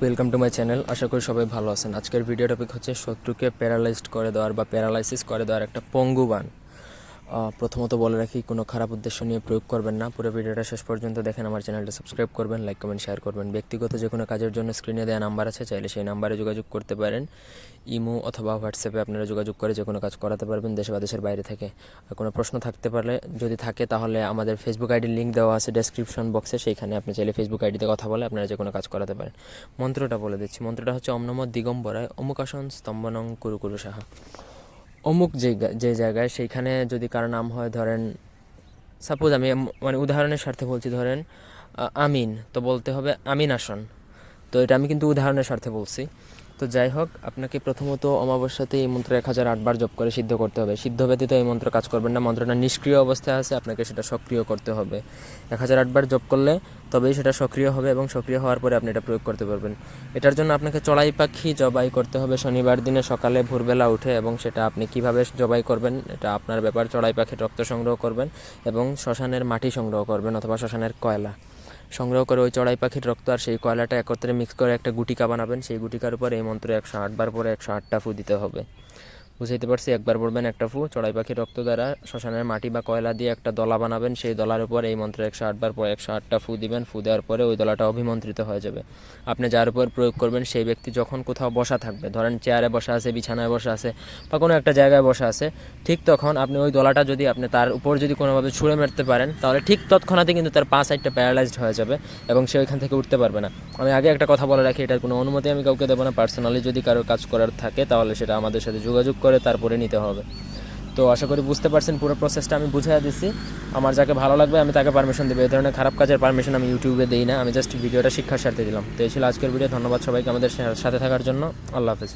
Welcome to my channel আশা করি সবাই ভালো আছেন। আজকের ভিডিও টপিক হচ্ছে শত্রুকে প্যারালাইজড করে দেওয়ার বা প্যারালাইসিস করে দেওয়ার একটা পঙ্গুবান প্রথমত বলে রাখি, কোনো খারাপ উদ্দেশ্য নিয়ে প্রয়োগ করবেন না। পুরো ভিডিওটা শেষ পর্যন্ত দেখেন, আমার চ্যানেলটা সাবস্ক্রাইব করবেন লাইক কমেন্ট শেয়ার করবেন। ব্যক্তিগত যে কোনো কাজের জন্য স্ক্রিনে দেওয়া নাম্বার আছে, চাইলে সেই নাম্বারে যোগাযোগ করতে পারেন। ইমো অথবা হোয়াটসঅ্যাপে আপনারা যোগাযোগ করে যে কোনো কাজ করাতে পারবেন দেশে বা দেশের বাইরে থেকে। আর কোনো প্রশ্ন থাকতে পারলে, যদি থাকে তাহলে আমাদের ফেসবুক আইডির লিঙ্ক দেওয়া আছে ডেসক্রিপশন বক্সে সেইখানে আপনি চাইলে ফেসবুক আইডিতে কথা বলে আপনারা যে কোনো কাজ করাতে পারেন। মন্ত্রটা বলে দিচ্ছি। মন্ত্রটা হচ্ছে অমনমত দিগম্বরায় অমুকাসন স্তম্ভনং কুরু কুরু সাহা। অমুক যে যে জায়গায় সেইখানে যদি কারও নাম হয়, ধরেন সাপোজ আমি মানে উদাহরণের স্বার্থে বলছি, ধরেন আমিন, তো বলতে হবে আমিন আসন। তো এটা আমি কিন্তু উদাহরণের স্বার্থে বলছি। তো যাই হোক, আপনাকে প্রথমত অমাবস্যাতে এই মন্ত্র এক হাজার আটবার জপ করে সিদ্ধ করতে হবে। সিদ্ধ ব্যতীত এই মন্ত্র কাজ করবেন না, মন্ত্রটা নিষ্ক্রিয় অবস্থায় আছে, আপনাকে সেটা সক্রিয় করতে হবে। এক হাজার আটবার জপ করলে তবেই সেটা সক্রিয় হবে এবং সক্রিয় হওয়ার পরে আপনি এটা প্রয়োগ করতে পারবেন। এটার জন্য আপনাকে চড়াই পাখি জবাই করতে হবে শনিবার দিনে সকালে ভোরবেলা উঠে এবং সেটা আপনি কীভাবে জবাই করবেন, এটা আপনার ব্যাপার। চড়াই পাখির রক্ত সংগ্রহ করবেন এবং শ্মশানের মাটি সংগ্রহ করবেন অথবা শ্মশানের কয়লা। সংগ্রহ করে ওই চড়াই পাখির রক্ত আর সেই কয়লাটা একত্রে মিক্স করে একটা গুটিকা বানাবেন। সেই গুটিকার উপর এই মন্ত্র একশো আটবার পরে একশো আটটা ফু দিতে হবে। বুঝাইতে পারছি, একবার পড়বেন একটা ফু, চড়াই পাখির রক্ত দ্বারা, শ্মশানের মাটি বা কয়লা দিয়ে একটা দলা বানাবেন, সেই দলার উপর এই মন্ত্র একশো আটবার পরে একশো আটটা ফু দিবেন, ফু দেওয়ার পরে ওই দলাটা অভিমন্ত্রিত হয়ে যাবে। আপনি যার উপর প্রয়োগ করবেন, সেই ব্যক্তি যখন কোথাও বসা থাকবে, ধরেন চেয়ারে বসা আছে, বিছানায় বসা আছে, বা কোনো একটা জায়গায় বসা আছে, ঠিক তখন আপনি ওই দলাটা যদি আপনি তার উপর যদি কোনোভাবে ছুঁড়ে মারতে পারেন, তাহলে ঠিক তৎক্ষণাৎই কিন্তু তার পা সাইডটা প্যারালাইজড হয়ে যাবে এবং সে ওইখান থেকে উঠতে পারবে না। আমি আগে একটা কথা বলে রাখি, এটার কোনো অনুমতি আমি কাউকে দেবো না পার্সোনালি যদি কারোর কাজ করার থাকে, তাহলে সেটা আমাদের সাথে যোগাযোগ করে তারপরে নিতে হবে। তো আশা করি বুঝতে পারছেন পুরো প্রসেসটা আমি বুঝিয়ে দিচ্ছি আমার যাকে ভালো লাগবে আমি তাকে পারমিশন দেবো। এই ধরনের খারাপ কাজের পারমিশন আমি ইউটিউবে দিই না। আমি জাস্ট ভিডিওটা শিক্ষার সাথে দিলাম। তো এই ছিল আজকের ভিডিও ধন্যবাদ সবাইকে আমাদের সাথে থাকার জন্য। আল্লাহ হাফেজ।